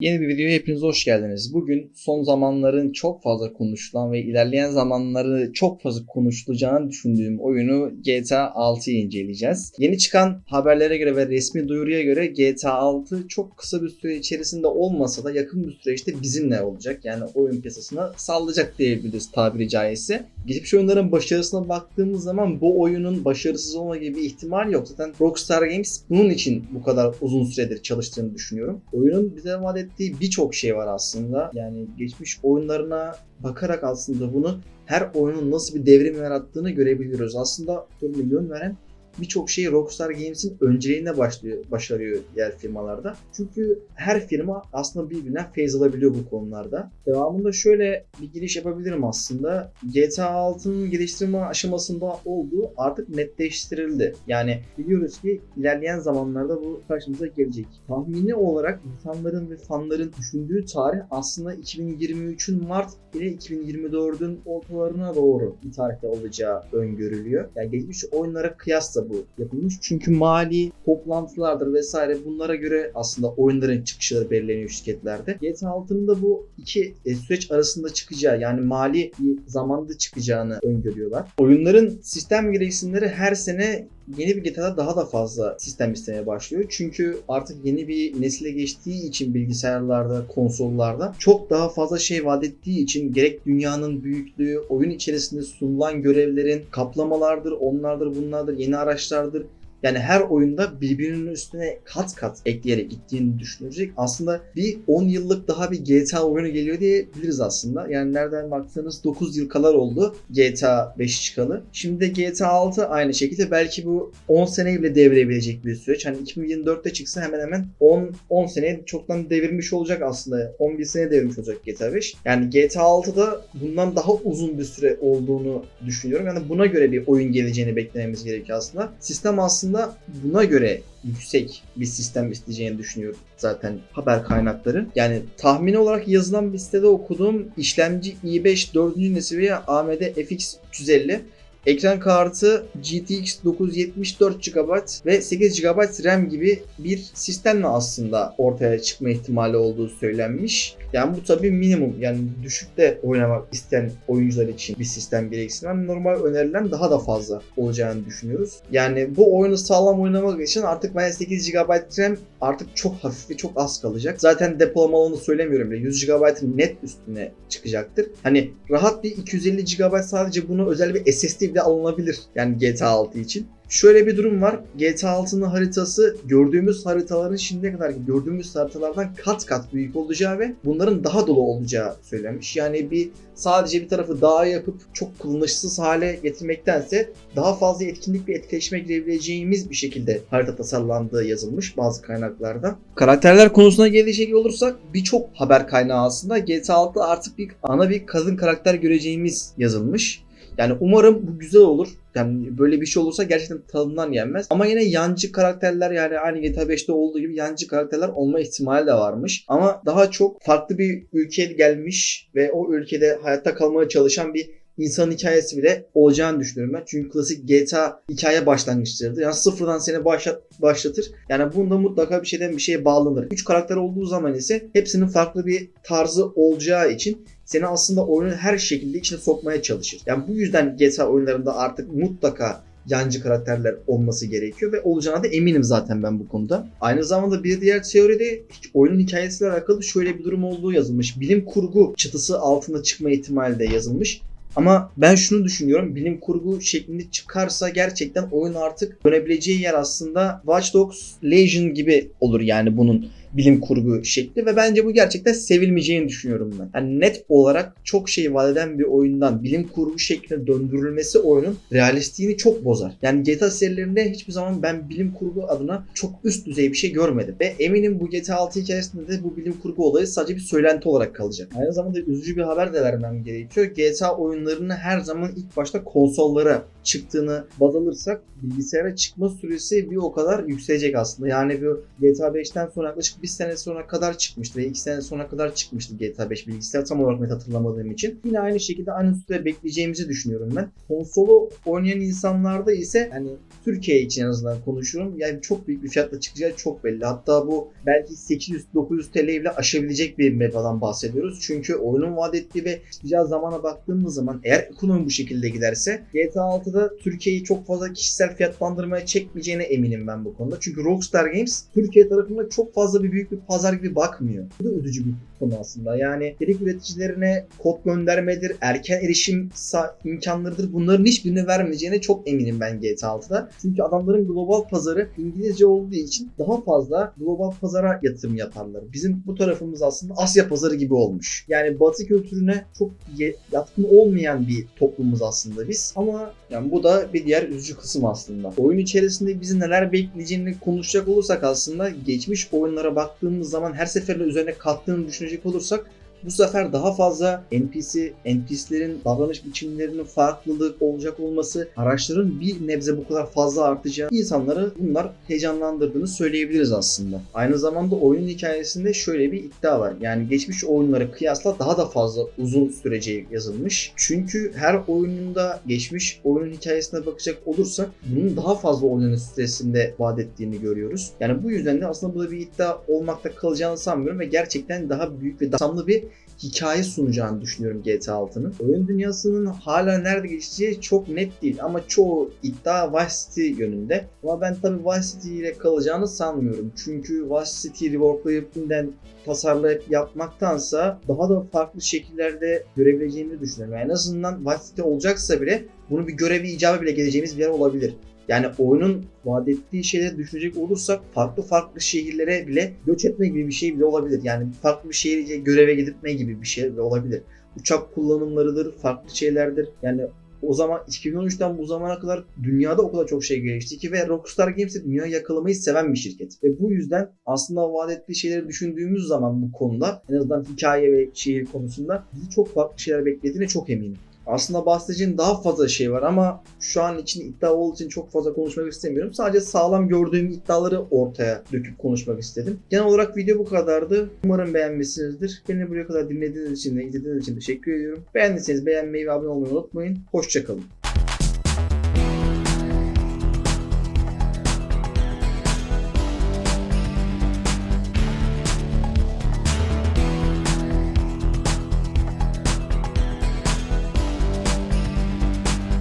Yeni bir videoya hepiniz hoş geldiniz. Bugün son zamanların çok fazla konuşulan ve ilerleyen zamanları çok fazla konuşulacağını düşündüğüm oyunu GTA 6'yı inceleyeceğiz. Yeni çıkan haberlere göre ve resmi duyuruya göre GTA 6 çok kısa bir süre içerisinde olmasa da yakın bir süreçte bizimle olacak. Yani oyun piyasasına sallayacak diyebiliriz tabiri caizse. Geçmiş oyunların başarısına baktığımız zaman bu oyunun başarısız olma gibi bir ihtimal yok. Zaten Rockstar Games bunun için bu kadar uzun süredir çalıştığını düşünüyorum. Oyunun bize vaat ettiği birçok şey var aslında. Yani geçmiş oyunlarına bakarak aslında bunu her oyunun nasıl bir devrim yarattığını görebiliyoruz. Aslında bir yön veren birçok şeyi Rockstar Games'in önceliğine başlıyor, başarıyor diğer firmalarda. Çünkü her firma aslında birbirinden feyz alabiliyor bu konularda. Devamında şöyle bir giriş yapabilirim aslında. GTA 6'nın geliştirme aşamasında olduğu artık netleştirildi. Yani biliyoruz ki ilerleyen zamanlarda bu karşımıza gelecek. Tahmini olarak insanların ve fanların düşündüğü tarih aslında 2023'ün Mart ile 2024'ün ortalarına doğru bir tarihte olacağı öngörülüyor. Yani geçmiş oyunlara kıyasla bu yapılmış. Çünkü mali toplantılardır vesaire bunlara göre aslında oyunların çıkışları belirleniyor şirketlerde. GTA 6'nın da bu iki e, süreç arasında çıkacağı yani mali bir zamanda çıkacağını öngörüyorlar. Oyunların sistem gereksinimleri her sene yeni bir GTA'da daha da fazla sistem istemeye başlıyor. Çünkü artık yeni bir nesile geçtiği için bilgisayarlarda, konsollarda çok daha fazla şey vaat ettiği için gerek dünyanın büyüklüğü, oyun içerisinde sunulan görevlerin kaplamalardır, onlardır, bunlardır, yeni araçlardır. Yani her oyunda birbirinin üstüne kat kat ekleyerek gittiğini düşünecek. Aslında bir 10 yıllık daha bir GTA oyunu geliyor diyebiliriz aslında. Yani nereden baksanız 9 yıl kadar oldu GTA 5 çıkalı. Şimdi de GTA 6 aynı şekilde belki bu 10 seneyi bile devirebilecek bir süreç. Hani 2024'te çıksa hemen hemen 10 10 seneyi çoktan devirmiş olacak aslında. 11 sene devirmiş olacak GTA 5. Yani GTA 6'da bundan daha uzun bir süre olduğunu düşünüyorum. Yani buna göre bir oyun geleceğini beklememiz gerekiyor aslında. Sistem aslında aslında buna göre yüksek bir sistem isteyeceğini düşünüyorum zaten haber kaynakları. Yani tahmini olarak yazılan bir sitede okuduğum işlemci i5 4. nesil veya AMD FX 350 Ekran kartı GTX 974 GB ve 8 GB RAM gibi bir sistemle aslında ortaya çıkma ihtimali olduğu söylenmiş. Yani bu tabii minimum yani düşükte oynamak isteyen oyuncular için bir sistem gereksinim. Normal önerilen daha da fazla olacağını düşünüyoruz. Yani bu oyunu sağlam oynamak için artık ben 8 GB RAM artık çok hafif ve çok az kalacak. Zaten depolama alanı söylemiyorum bile. 100 GB'ın net üstüne çıkacaktır. Hani rahat bir 250 GB sadece bunu özel bir SSD bile alınabilir. Yani GTA 6 için. Şöyle bir durum var. GTA 6'nın haritası gördüğümüz haritaların şimdiye kadar gördüğümüz haritalardan kat kat büyük olacağı ve bunların daha dolu olacağı söylenmiş. Yani bir sadece bir tarafı dağ yapıp çok kullanışsız hale getirmektense daha fazla etkinlik ve etkileşime girebileceğimiz bir şekilde harita tasarlandığı yazılmış bazı kaynaklarda. Karakterler konusuna gelecek olursak birçok haber kaynağı aslında GTA 6'da artık bir ana bir kadın karakter göreceğimiz yazılmış. Yani umarım bu güzel olur. Yani böyle bir şey olursa gerçekten tadından yenmez. Ama yine yancı karakterler yani aynı GTA 5'te olduğu gibi yancı karakterler olma ihtimali de varmış. Ama daha çok farklı bir ülkeye gelmiş ve o ülkede hayatta kalmaya çalışan bir insanın hikayesi bile olacağını düşünüyorum ben. Çünkü klasik GTA hikaye başlangıçlarıdır. Yani sıfırdan seni başlat, başlatır. Yani bunda mutlaka bir şeyden bir şeye bağlanır. Üç karakter olduğu zaman ise hepsinin farklı bir tarzı olacağı için seni aslında oyunun her şekilde içine sokmaya çalışır. Yani bu yüzden GTA oyunlarında artık mutlaka yancı karakterler olması gerekiyor ve olacağına da eminim zaten ben bu konuda. Aynı zamanda bir diğer teoride oyunun hikayesiyle alakalı şöyle bir durum olduğu yazılmış. Bilim kurgu çıtısı altında çıkma ihtimali de yazılmış. Ama ben şunu düşünüyorum. Bilim kurgu şeklinde çıkarsa gerçekten oyun artık dönebileceği yer aslında Watch Dogs Legion gibi olur yani bunun bilim kurgu şekli ve bence bu gerçekten sevilmeyeceğini düşünüyorum ben. Yani net olarak çok şey vaat eden bir oyundan bilim kurgu şekline döndürülmesi oyunun realistliğini çok bozar. Yani GTA serilerinde hiçbir zaman ben bilim kurgu adına çok üst düzey bir şey görmedim. Ve eminim bu GTA 6 hikayesinde de bu bilim kurgu olayı sadece bir söylenti olarak kalacak. Aynı zamanda üzücü bir haber de vermem gerekiyor. GTA oyunlarını her zaman ilk başta konsollara çıktığını baz alırsak bilgisayara çıkma süresi bir o kadar yükselecek aslında. Yani bu GTA 5'ten sonra yaklaşık bir sene sonra kadar çıkmıştı ve iki sene sonra kadar çıkmıştı GTA 5 bilgisayar tam olarak net hatırlamadığım için. Yine aynı şekilde aynı süre bekleyeceğimizi düşünüyorum ben. Konsolu oynayan insanlarda ise yani Türkiye için en azından konuşuyorum. Yani çok büyük bir fiyatla çıkacağı çok belli. Hatta bu belki 800-900 TL ile aşabilecek bir mebladan bahsediyoruz. Çünkü oyunun vaat ettiği ve çıkacağı zamana baktığımız zaman eğer ekonomi bu şekilde giderse GTA 6'da Türkiye'yi çok fazla kişisel fiyatlandırmaya çekmeyeceğine eminim ben bu konuda. Çünkü Rockstar Games Türkiye tarafında çok fazla bir büyük bir pazar gibi bakmıyor. Bu da üzücü bir konu aslında. Yani içerik üreticilerine kod göndermedir, erken erişim imkanlarıdır. Bunların hiçbirini vermeyeceğine çok eminim ben GTA 6'da. Çünkü adamların global pazarı İngilizce olduğu için daha fazla global pazara yatırım yaparlar. Bizim bu tarafımız aslında Asya pazarı gibi olmuş. Yani Batı kültürüne çok yatkın olmayan bir toplumuz aslında biz. Ama yani bu da bir diğer üzücü kısım aslında. Oyun içerisinde bizi neler bekleyeceğini konuşacak olursak aslında geçmiş oyunlara baktığımız zaman her seferinde üzerine kattığını düşünecek olursak bu sefer daha fazla NPC, NPC'lerin davranış biçimlerinin farklılık olacak olması, araçların bir nebze bu kadar fazla artacağı insanları bunlar heyecanlandırdığını söyleyebiliriz aslında. Aynı zamanda oyunun hikayesinde şöyle bir iddia var. Yani geçmiş oyunlara kıyasla daha da fazla uzun süreceği yazılmış. Çünkü her oyununda geçmiş oyunun hikayesine bakacak olursak bunun daha fazla oynanış süresinde vaat ettiğini görüyoruz. Yani bu yüzden de aslında bu da bir iddia olmakta kalacağını sanmıyorum ve gerçekten daha büyük ve damlı bir hikaye sunacağını düşünüyorum GTA 6'nın. Oyun dünyasının hala nerede geçeceği çok net değil ama çoğu iddia Vice City yönünde. Ama ben tabii Vice City ile kalacağını sanmıyorum. Çünkü Vice City'yi reworklayıp yeniden tasarlayıp yapmaktansa daha da farklı şekillerde görebileceğini düşünüyorum. Yani en azından Vice City olacaksa bile bunu bir görevi icabı bile geleceğimiz bir yer olabilir. Yani oyunun vaat ettiği şeyleri düşünecek olursak farklı farklı şehirlere bile göç etme gibi bir şey bile olabilir. Yani farklı bir şehirce göreve gitme gibi bir şey bile olabilir. Uçak kullanımlarıdır, farklı şeylerdir. Yani o zaman 2013'ten bu zamana kadar dünyada o kadar çok şey gelişti ki ve Rockstar Games de dünya yakalamayı seven bir şirket. Ve bu yüzden aslında vaat ettiği şeyleri düşündüğümüz zaman bu konuda en azından hikaye ve şehir konusunda bizi çok farklı şeyler beklediğine çok eminim. Aslında bahsedeceğim daha fazla şey var ama şu an için iddia olduğu için çok fazla konuşmak istemiyorum. Sadece sağlam gördüğüm iddiaları ortaya döküp konuşmak istedim. Genel olarak video bu kadardı. Umarım beğenmişsinizdir. Beni buraya kadar dinlediğiniz için ve izlediğiniz için teşekkür ediyorum. Beğendiyseniz beğenmeyi ve abone olmayı unutmayın. Hoşçakalın.